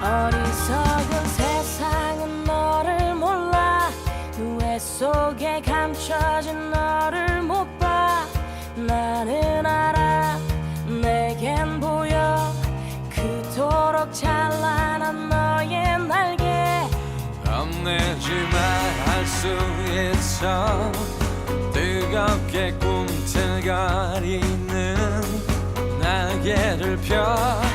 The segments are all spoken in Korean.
어리석은 세상은 너를 몰라. 누에 속에 감춰진 너를 못 봐. 나는 알아 그토록 찬란한 너의 날개. 겁내지만 할수 있어. 뜨겁게 꿈틀거리는 날개를 펴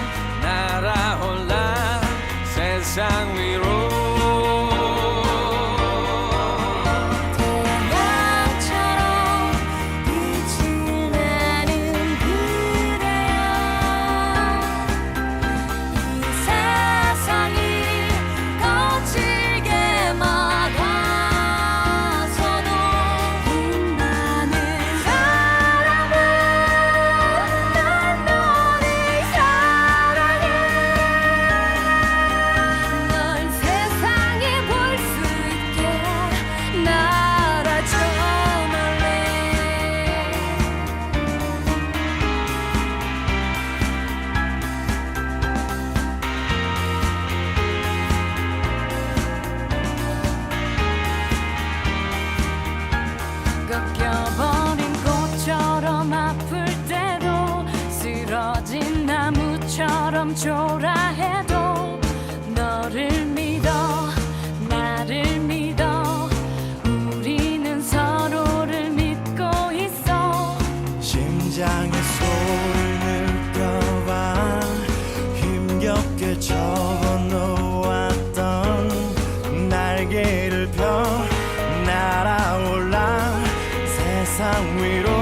나무처럼 초라해도 너를 믿어 나를 믿어. 우리는 서로를 믿고 있어. 심장의 소리를 느껴봐. 힘겹게 접어놓았던 날개를 펴 날아올라. 세상 위로